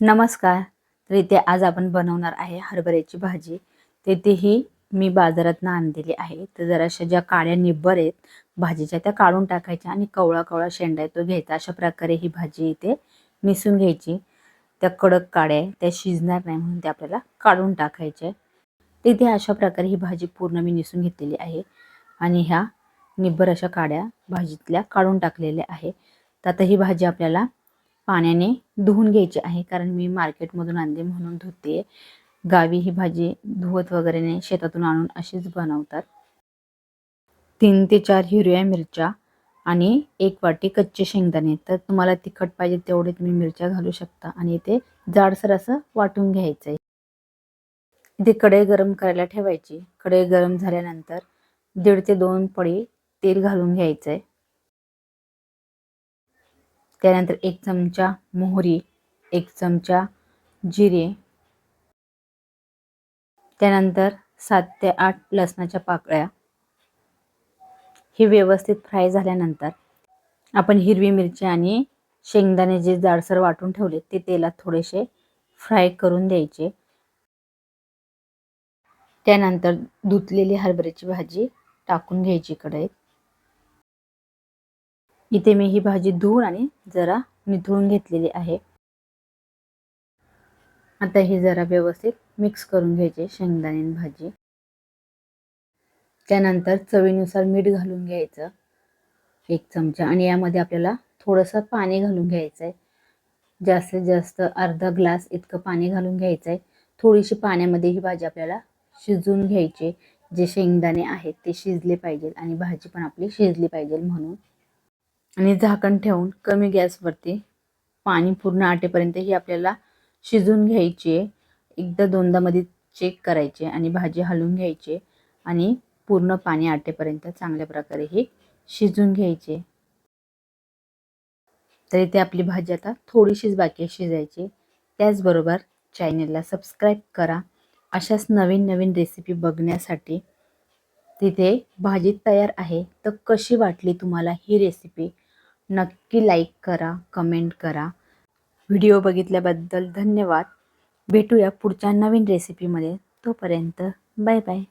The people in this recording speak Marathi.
नमस्कार. तर इथे आज आपण बनवणार आहे हरभऱ्याची भाजी. तेथेही मी बाजारातनं आणलेली आहे. तर जराशा ज्या काळ्या निब्बर आहेत भाजीच्या त्या काढून टाकायच्या आणि कवळा कवळा शेंडा आहे तो घ्यायचा. अशा प्रकारे ही भाजी इथे मिसून घ्यायची. त्या कडक काड्या आहे, त्या शिजणार नाही म्हणून त्या आपल्याला काढून टाकायच्या तिथे अशा प्रकारे ही भाजी पूर्ण मी निसून घेतलेली आहे आणि ह्या निब्बर अशा काड्या भाजीतल्या काढून टाकलेल्या आहे. तर आता ही भाजी आपल्याला पाण्याने धुवून घ्यायची आहे. कारण मी मार्केटमधून आणते म्हणून धुते. गावी ही भाजी धुवत वगैरे नाही शेतातून आणून अशीच बनवतात. तीन ते चार हिरव्या मिरच्या आणि एक वाटी कच्चे शेंगदाणे. तर तुम्हाला तिखट पाहिजे तेवढे तुम्ही मिरच्या घालू शकता आणि इथे जाडसर असं वाटून घ्यायचं आहे इथे कढई गरम करायला ठेवायची. कढई गरम झाल्यानंतर दीड ते दोन पळी तेल घालून घ्यायचं आहे त्यानंतर एक चमचा मोहरी एक चमचा जिरे त्यानंतर सात ते आठ लसणाच्या पाकळ्या. हे व्यवस्थित फ्राय झाल्यानंतर आपण हिरवी मिरची आणि शेंगदाणे जे जाडसर वाटून ठेवले ते तेलात थोडेसे फ्राय करून द्यायचे. त्यानंतर धुतलेली हरभऱ्याची भाजी टाकून घ्यायची कढईत. इथे मी ही भाजी धुवून आणि जरा निथळून घेतलेली आहे. आता ही जरा व्यवस्थित मिक्स करून घ्यायचे शेंगदाणे भाजी. त्यानंतर चवीनुसार मीठ घालून घ्यायचं एक चमचा आणि यामध्ये आपल्याला थोडंसं पाणी घालून घ्यायचं आहे जास्तीत जास्त अर्धा ग्लास इतकं पाणी घालून घ्यायचं आहे थोडीशी पाण्यामध्ये ही भाजी आपल्याला शिजवून घ्यायची. जे शेंगदाणे आहेत ते शिजले पाहिजेत आणि भाजी पण आपली शिजली पाहिजे म्हणून. आणि झाकण ठेवून कमी गॅसवरती पाणी पूर्ण आटेपर्यंत ही आपल्याला शिजून घ्यायची आहे. एकदा दोनदामध्ये चेक करायचे आणि भाजी हलवून घ्यायची आणि पूर्ण पाणी आटेपर्यंत चांगल्या प्रकारे ही शिजून घ्यायचे तर इथे आपली भाजी आता थोडीशीच बाकी शिजायची त्याचबरोबर चॅनलला सबस्क्राईब करा. अशाच नवीन नवीन रेसिपी बघण्यासाठी तिथे भाजी तयार आहे. तर कशी वाटली तुम्हाला ही रेसिपी नक्की लाईक करा कमेंट करा. व्हिडिओ बघितल्याबद्दल धन्यवाद. भेटूया पुढच्या नवीन रेसिपीमध्ये तोपर्यंत बाय बाय